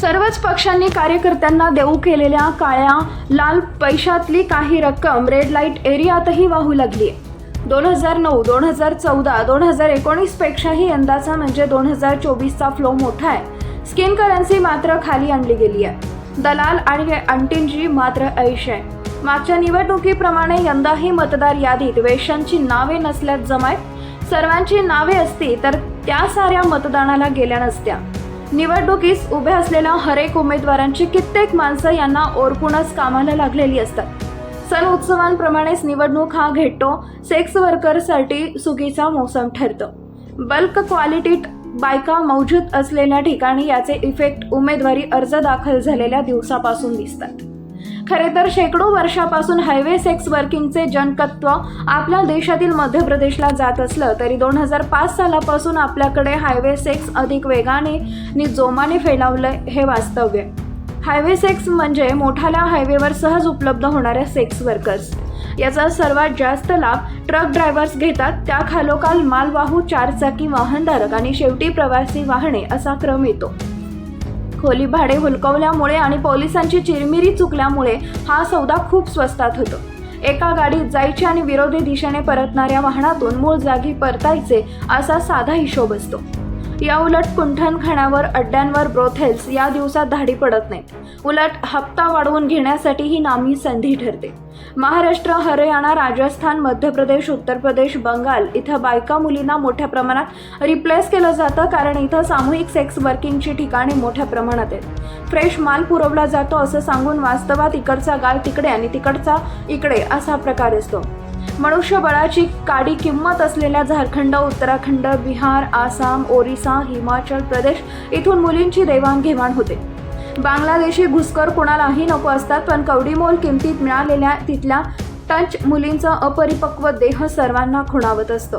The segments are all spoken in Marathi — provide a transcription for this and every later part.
सर्वच पक्षांनी कार्यकर्त्यांना देऊ केलेल्या काळ्या लाल पैशातली काही रक्कम रेड लाइट एरियातही वाहू लागली दोन हजार नऊ दोन हजार चौदा दोन हजार एकोणीसपेक्षाही यंदाचा म्हणजे दोन हजार चोवीसचा फ्लो मोठा आहे. स्किन करन्सी मात्र खाली आणली गेली आहे दलाल आणि अंटींची मात्र ऐश आहे. मागच्या निवडणुकीप्रमाणे यंदाही मतदार यादीत वेशांची नावे नसल्यात जमायत. सर्वांची नावे असती तर त्या साऱ्या मतदानाला गेल्या नसत्या. निवडणुकीस उभे असलेल्या हरेक उमेदवारांची कित्येक माणसं यांना ओरपूनच कामाला लागलेली असतात. सण उत्सवांप्रमाणेच निवडणूक हा घेटो सेक्स वर्करसाठी सुगीचा मोसम ठरतो. बल्क क्वालिटीत बायका मौजूद असलेल्या ठिकाणी याचे इफेक्ट उमेदवारी अर्ज दाखल झालेल्या दिवसापासून दिसतात. खरे तर शेकडो वर्षापासून हायवे सेक्स वर्किंगचे जनकत्व आपल्या देशातील मध्य प्रदेशला जात असलं तरी दोन हजार पाच सालापासून आपल्याकडे हायवे सेक्स अधिक वेगाने आणि जोमाने फैलावलं हे वास्तव्य. हायवे सेक्स म्हणजे मोठाल्या हायवेवर सहज उपलब्ध होणाऱ्या सेक्स वर्कर्स याचा सर्वात जास्त लाभ ट्रक ड्रायव्हर्स घेतात. त्या खालोखाल मालवाहू चारचाकी वाहनधारक आणि शेवटी प्रवासी वाहने असा क्रम येतो. खोली भाडे हुलकवल्यामुळे आणि पोलिसांची चिरमिरी चुकल्यामुळे हा सौदा खूप स्वस्तात होतो. एका गाडीत जायचे आणि विरोधी दिशेने परतणाऱ्या वाहनातून मूळ जागी परतायचे असा साधा हिशोब असतो. या उलट कुंठणखाण्यावर अड्ड्यांवर ब्रोथेल्स या दिवसात धाडी पडत नाहीत. उलट हप्ता वाढवून घेण्यासाठी ही नामी संधी ठरते. महाराष्ट्र हरियाणा राजस्थान मध्य प्रदेश उत्तर प्रदेश बंगाल इथं बायका मुलींना मोठ्या प्रमाणात रिप्लेस केलं जातं कारण इथं सामूहिक सेक्स वर्किंगची ठिकाणे मोठ्या प्रमाणात आहेत. फ्रेश माल पुरवला जातो असं सांगून वास्तवात इकडचा गाल तिकडे आणि तिकडचा इकडे असा प्रकार असतो. मनुष्यबळाची काडी किंमत असलेल्या झारखंड उत्तराखंड बिहार आसाम ओरिसा हिमाचल प्रदेश इथून मुलींची देवाणघेवाण होते. बांगलादेशी घुसखोर कोणालाही नको असतात पण कवडीमोल किमतीत मिळालेल्या तिथल्या टच मुलींचा अपरिपक्व देह सर्वांना खुणावत असतो.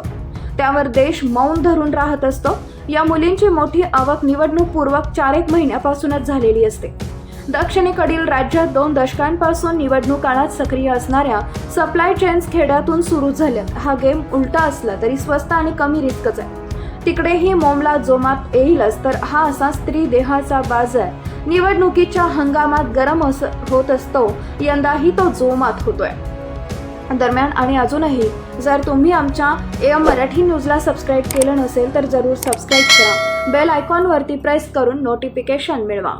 त्यावर देश मौन धरून राहत असतो. या मुलींची मोठी आवक निवडणूकपूर्वक चार एक महिन्यापासूनच झालेली असते. दक्षिणेकडील राज्यात दोन दशकांपासून निवडणूक काळात सक्रिय असणाऱ्या सप्लाय चेन्स खेड्यातून सुरू झाल्या. हा गेम उलटा असला तरी स्वस्त आणि कमी रिस्कच आहे. तिकडेही मोमला जोमात येईलच तर हा असा स्त्री देहाचा बाजार निवडणुकीच्या हंगामात गरम अस होत असतो यंदाही तो जोमात होतोय. दरम्यान आणि अजूनही जर तुम्ही आमच्या एम मराठी न्यूजला सबस्क्राईब केलं नसेल तर जरूर सबस्क्राईब करा. बेल आयकॉनवरती प्रेस करून नोटिफिकेशन मिळवा.